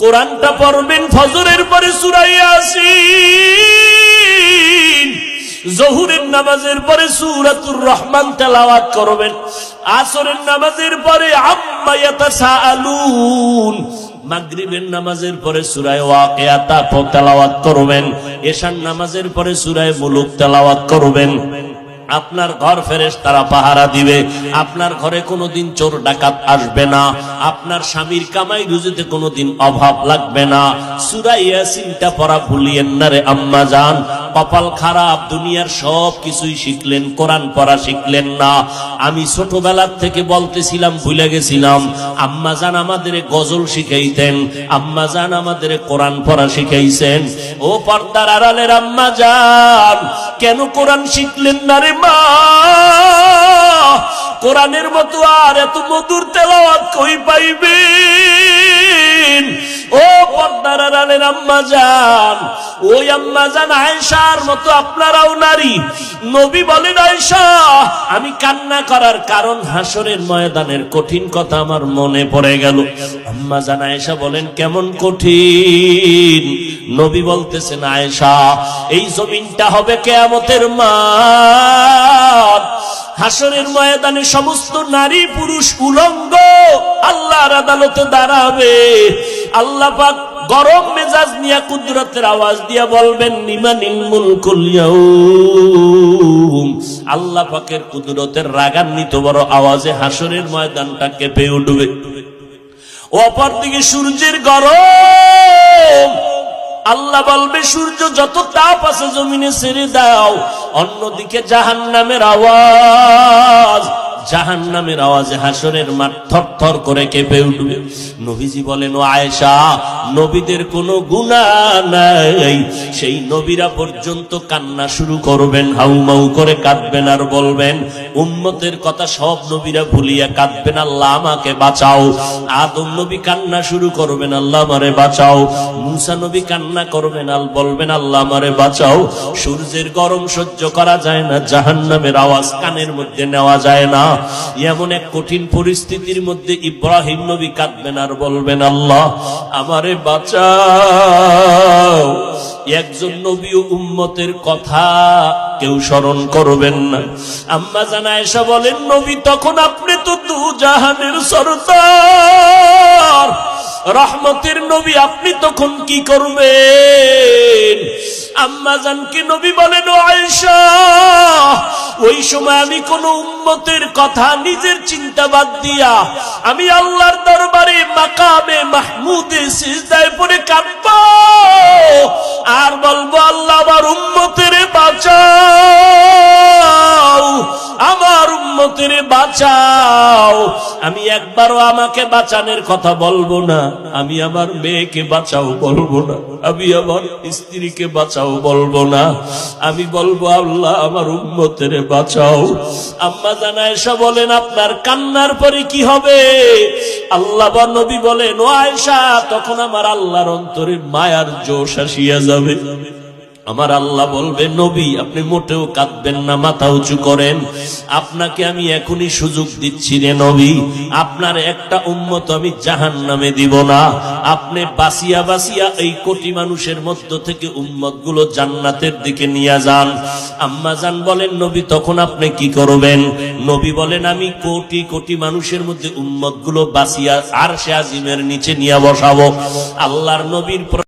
কোরআনটা পড়বেন, ফজরের পরে সুরাইয়া আসিন জহুরের নামাজের পরে সুরাতুর রহমান তেলাওয়াত করবেন। আসরের নামাজের পরে আম্মা ইয়াতাসাআলুন। মাগরিবের নামাজের পরে সূরায়ে ওয়াকিয়াতা তেলাওয়াত করবেন। এশার নামাজের পরে সূরায়ে মুলুক তেলাওয়াত করবেন। আপনার ঘর ফেরেস তারা পাহারা দিবে। আপনার ঘরে কোনোদিন চোর ডাকাত আসবে না। আপনার স্বামীর কামাই রুজিতে কোনোদিন অভাব লাগবে না। সুরাই ইয়াসিনটা পড়া ভুলিয়েন না রে আম্মা যান কপাল খারাপ, দুনিয়ার সব কিছুই শিখলেন, কোরআন পড়া শিখলেন না। আমি ছোটবেলার থেকে বলতেছিলাম, ভুলে গেছিলাম, আম্মা যান আমাদের গজল শিখাইতেন, আম্মা যান আমাদের কোরআন পড়া শিখাইছেন। ও পর্দার আড়ালের আম্মা যান কেন কোরআন শিখলেন না রে মা? কোরআনের মতো আর এত মধুর তেলাওয়াত কই পাইবেন? ও আড়ালের আম্মা যান ওই আম্মা যান আয়েশার মতো আপনারাও নারী। নবী বলেন, আয়েশা, আমি কান্না করার কারণ হাসরের ময়দানের কঠিন কথা আমার মনে পড়ে গেল। আম্মা জান আয়েশা বলেন, কেমন কঠিন? নবী বলতেছেন, আয়েশা, এই জমিনটা হবে কেয়ামতের মাঠ। হাসরের ময়দানে সমস্ত নারী পুরুষ উলঙ্গ আল্লাহর আদালতে দাঁড়াবে। আল্লাহ পাক গরম মেজাজ নিয়ে কুদরতের আওয়াজ দিয়া বলবেন, নিমানিল মুলকুল আল্লাহ পাকের কুদরতের রাগান্বিত বড় আওয়াজে হাসরের ময়দানটা কেঁপে উঠবে। অপরদিকে সূর্যের গরম। আল্লাহ বলবে, সূর্য যত তাপ আছে জমিনে ছেড়ে দাও, অন্যদিকে জাহান নামের আওয়াজ। জাহান নামের আওয়াজে হাসরের মাঠ থর থর করে কেঁপে উঠবে। নবীজি বলেন আয়েশা, নবীদের কোনো গুণা নাই। সেই নবীরা পর্যন্ত কান্না শুরু করবেন, হাউমাউ করে কাঁদবেন আর বলবেন, উম্মতের কথা সব নবীরা ভুলিয়া কাঁদবেন। আল্লাহ আমাকে বাঁচাও। আদম নবী কান্না শুরু করবেন, আল্লাহ আমারে বাঁচাও। মুসা নবী কান্না করবেন আল বলবেন, আল্লাহ আমারে বাঁচাও। সূর্যের গরম সহ্য করা যায় না, জাহান্নামের আওয়াজ কানের মধ্যে নেওয়া যায় না। এমন এক কঠিন পরিস্থিতির মধ্যে ইব্রাহিম নবী কাঁদবেন আর বলবেন, আল্লাহ, আমারে বাঁচাও। একজন নবী উম্মতের কথা কেউ স্মরণ করবেন না। আম্মা জানা এসা বলেন, নবী, তখন আপনি তো দু জাহানের সরদার। রহমতের নবী, আপনি তখন কি করবেন? আম্মা জানকে নবী বলেন, ও আয়েশা, ওই সময় আমি কোন উম্মতের কথা নিজের চিন্তা বাদ দিয়া আমি আল্লাহর দরবারে মাকামে মাহমুদে সিজদায় পড়ে কাঁদব। আর বলব, আল্লাহ আমার উম্মতের বাঁচাও। আমার উম্মতের বাঁচাও। আমি একবারও আমাকে বাঁচানোর কথা বলব না। আমি আমার মেয়েকে বাঁচাও বলব না। আমি আমার স্ত্রীকে বাঁচাও বলব না। আমি বলব, আল্লাহ আমার উম্মতের বাঁচাও। আম্মা জানা এসা বলেন, আপনার কান্নার পরে কি হবে? আল্লাহ নবী বলেন, ও আয়সা তখন আমার আল্লাহর অন্তরে মায়ার জোশ আসিয়া যাবে। আমার আল্লাহ বলবে নবী, আপনি মোটেও কাঁদবেন না, মাথা উঁচু করেন। আপনাকে আমি এখনই সুযোগ দিচ্ছি রে নবী। আপনার একটা উম্মত আমি জাহান নামে দিব না। আপনি বাসিয়া বাসিয়া এই কোটি মানুষের মধ্য থেকে উম্মতগুলো জান্নাতের দিকে নিয়ে যান। আম্মা জান বলেন, নবী, তখন আপনি কি করবেন? নবী বলেন, আমি কোটি কোটি মানুষের মধ্যে উম্মতগুলো বাসিয়া আর সে আজিমের নিচে নিয়ে বসাবো। আল্লাহর নবীর